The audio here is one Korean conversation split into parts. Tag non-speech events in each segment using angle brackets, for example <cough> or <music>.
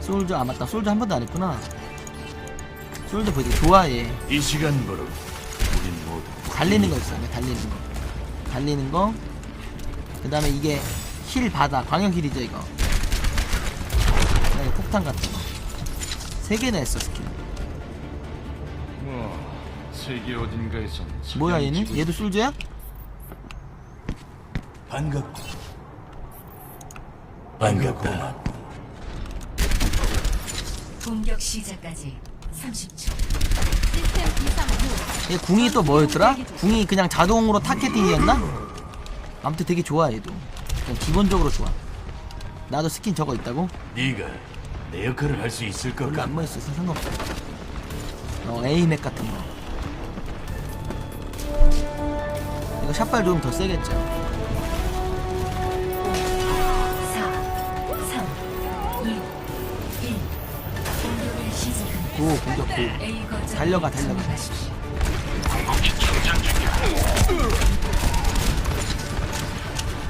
솔저 아 맞다. 솔저 한 번도 안 했구나. 솔저 되게 좋아해. 이 시간부로 우린 모두 달리는 거 있어. 요 달리는 거. 달리는 거그 다음에 이게 힐 받아. 광역 힐이죠 이거. 그다음에 폭탄 같은 거세 개나 했어 스킬. 뭐 세계 어딘가에선 뭐야 얘는? 얘도 솔저야? 반갑고. 반갑다 공격 시작까지 30초. 시스템 이상 후 얘 궁이 또 뭐였더라? 궁이 그냥 자동으로 타겟팅이었나? 아무튼 되게 좋아 얘도 그냥 기본적으로 좋아 나도 스킨 저거 있다고? 네가 내 역할을 할 수 있을 것 별로 같 안 멋있어 상관없어 어 에이맥 같은 거 이거 샷발 좀 더 세겠죠 시작합니다. 고 공격 고 A 거점 달려가, 달려가. 점령하십시오.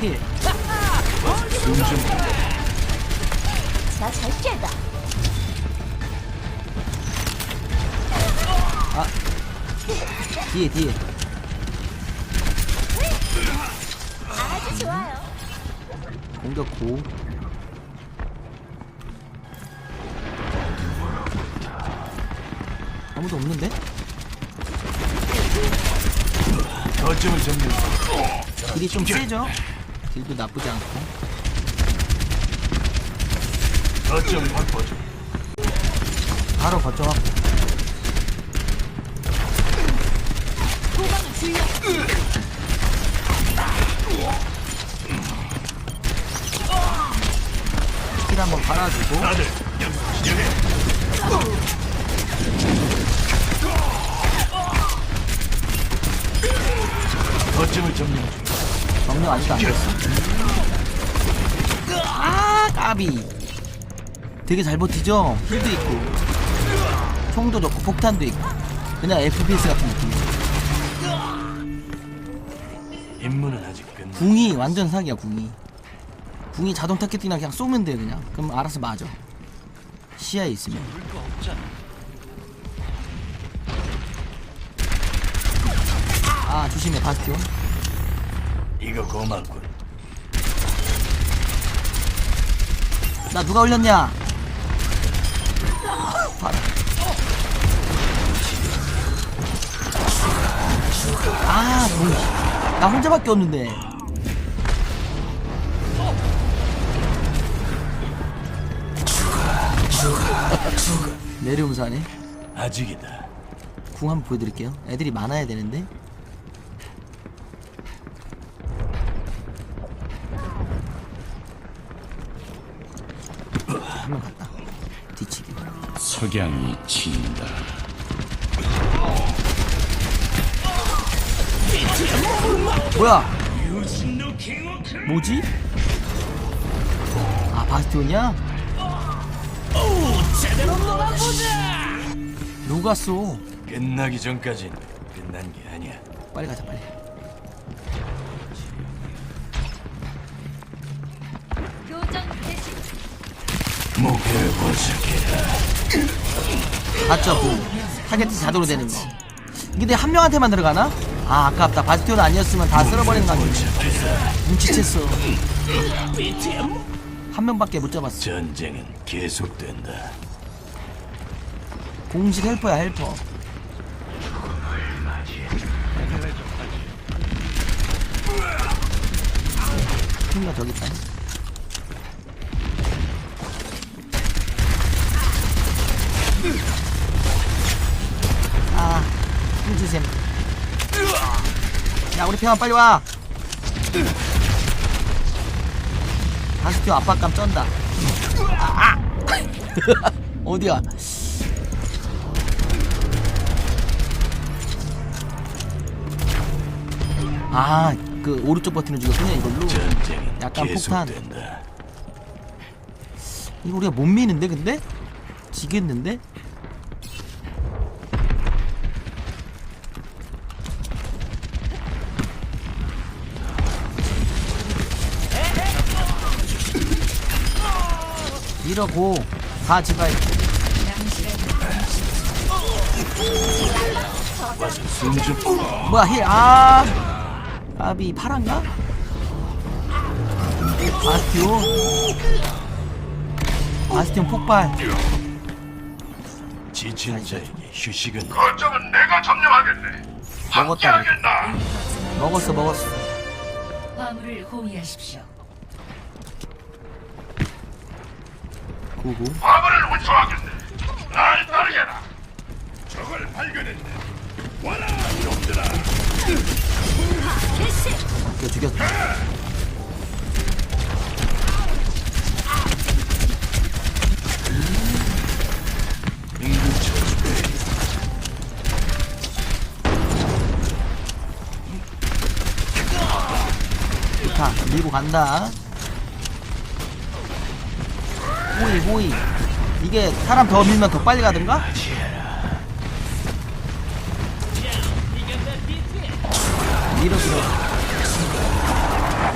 힐. 나잘 피한다. 아 뒤에 뒤에 아주 좋아요. 공격 고 아무도 없는데? 거점을 점령 딜이 좀 세죠? 딜도 나쁘지 않고 거점 확보 중 바로 거쳐갖고 도망을 줄여. 힐 한번 갈아주고 다들 아직도 안 됐어? 아 까비. 되게 잘 버티죠? 힐도 있고. 총도 좋고 폭탄도 있고. 그냥 FPS 같은 느낌이죠. 임무는 아직 끝 궁이 완전 사기야 궁이. 궁이 자동 타겟팅이나 그냥 쏘면 돼 그냥. 그럼 알아서 맞아. 시야에 있으면. 아 조심해 바스티온 이거 고맙군. 나 누가 올렸냐? 봐라 아 뭐야 나 혼자밖에 없는데. 내려오면서 하네 아직이다. 궁 한번 보여드릴게요. 애들이 많아야 되는데 한명 갔다. 뒤치기. 석양이 친다. 뭐야? 뭐지? 아 바스티온이야? 누가 쏘? 끝나기 전까진 끝난 게 아니야. 빨리 가자 빨리 목표를 포착해라 봤죠? 그 타겟팅 자동으로 되는 거. 근데 한 명한테만 들어가나? 아 아깝다. 바스티온 아니었으면 다 쓸어버리는 거 아니야? 눈치챘어. 한 명밖에 못 잡았어. 전쟁은 계속된다. 공식 헬퍼야 헬퍼. 힘가 저기 있다 힘주셈 야 우리 평화 빨리 와 바스티오 압박감 쩐다 아, <laughs> 아. 어디야 아, 그 오른쪽 버튼을 죽였군요 이걸로. 약간 폭탄. 이거 우리가 못 미는데 근데? 지겠는데? 이러고 와서 숨좀 뭐야 힐아 까비 파란가? 바스티온 바스티온 폭발 지친 자에게 휴식은 거점은 내가 점령하겠네. 먹었다 함께하겠나? 먹었어 먹었어 화물을 호위하십시오. 고고 화물을 운송하겠네. 날 따르게라. 적을 발견했네. 와라 놈들아. 이거 죽였다 좋다 밀고 간다 호이 호이 이게 사람 더 밀면 더 빨리 가든가? 밀어 밀어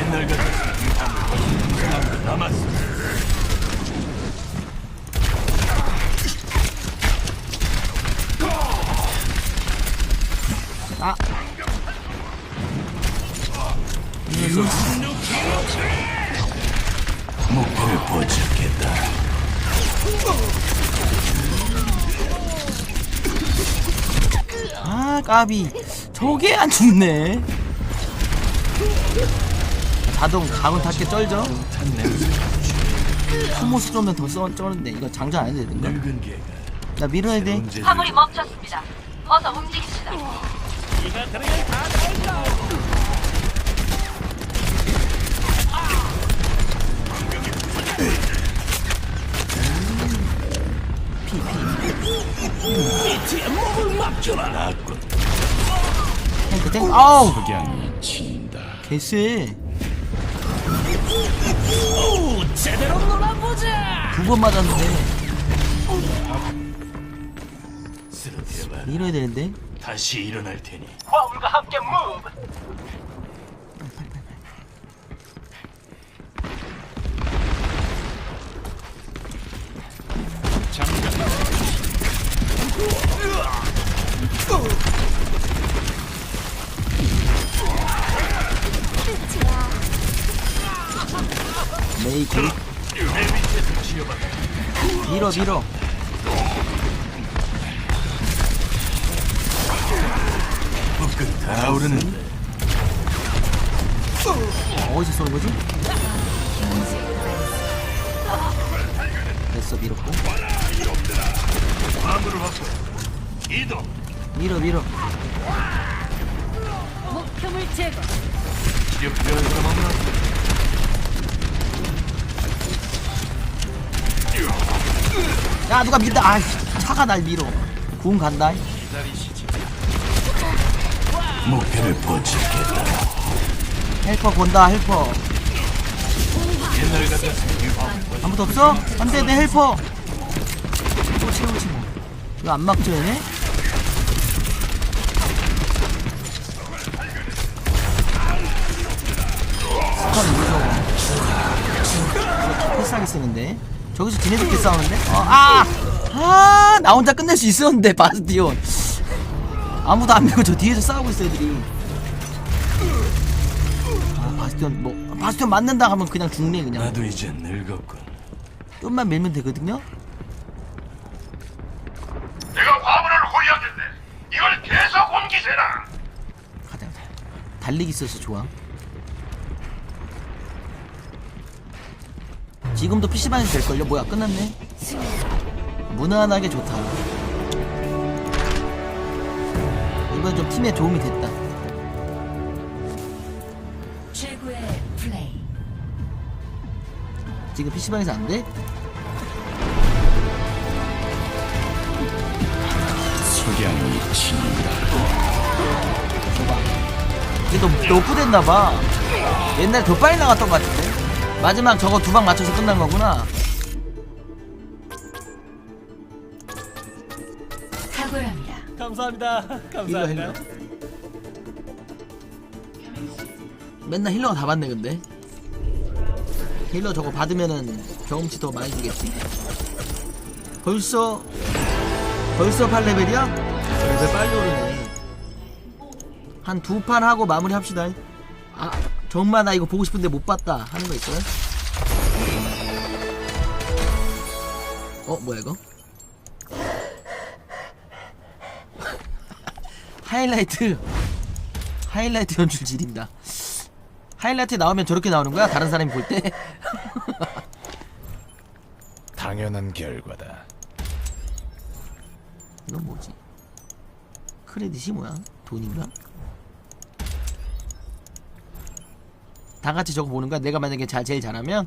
옛날 남았어. 아 목표를 포착했다. 아 까비 저게 안 죽네 자동 자동 닿게 쩔죠 소모스 좀더 더 써, 쩌는데 이거 장전 안 해도 되는가? 늙은 개가 나 밀어야 돼 화물이 멈췄습니다. 어서 움직입시다. 나군 탱크 탱크 아우 석양이 친다. 개쎄 두번 맞았는데 쓰러뜨려봐. 밀어야 되는데 다시 일어날 테니 메이크 밀어 밀어 붓끝 달아오르는데 어디서 쏘는 거지? 됐어 밀었고 화물을 확보. 이동. 밀어 밀어 목표물 제거. 필요한 사람 없나? 야 누가 밀다. 아 차가 날 밀어. 구운 간다. 목표를 포착했다. 헬퍼 본다 헬퍼. 아무도 없어? 안돼 내 헬퍼. 또 채우지 뭐. 이거 안 막죠 얘네? 스턴 무서워 이거 패스하게 쓰는데 저기서 지네들끼리 싸우는데? 어, 아! 아! 나 혼자 끝낼 수 있었는데 바스티온 아무도 안 밀고 저 뒤에서 싸우고 있어 애들이 아 바스티온 뭐 바스티온 맞는다 하면 그냥 죽네 그냥 나도 이제 늙었군. 좀만 밀면 되거든요? 내가 화물을 호위하겠네. 이걸 계속 옮기세라. 가자 가자 달리기 있어서 좋아 지금도 PC방에서 될걸요? 뭐야 끝났네 무난하게 좋다 이번 좀 팀에 도움이 됐다 최고의 플레이. 지금 PC방에서 안 돼? 석양이 친다. 줘봐 이게 너무 너프됐나봐 옛날에 더 빨리 나갔던 것 같은데 마지막 저거 두 방 맞춰서 끝난 거구나. 탁월합니다. <laughs> 감사합니다. 힐러 힐러. 맨날 힐러가 다 받네 근데. 힐러 저거 받으면은 경험치 더 많이 주겠지. 벌써 벌써 8레벨이야? 레벨 빨리 오르네. 한 두 판 하고 마무리 합시다. 아 정말 나 이거 보고 싶은데 못 봤다 하는 거 있어요? 어 뭐야 이거? 하이라이트 하이라이트 연출 지린다 하이라이트 나오면 저렇게 나오는 거야? 다른 사람이 볼 때? <laughs> 당연한 결과다. 이건 뭐지? 크레딧이 뭐야? 돈인가? 다 같이 저거 보는 거야? 내가 만약에 잘 제일 잘하면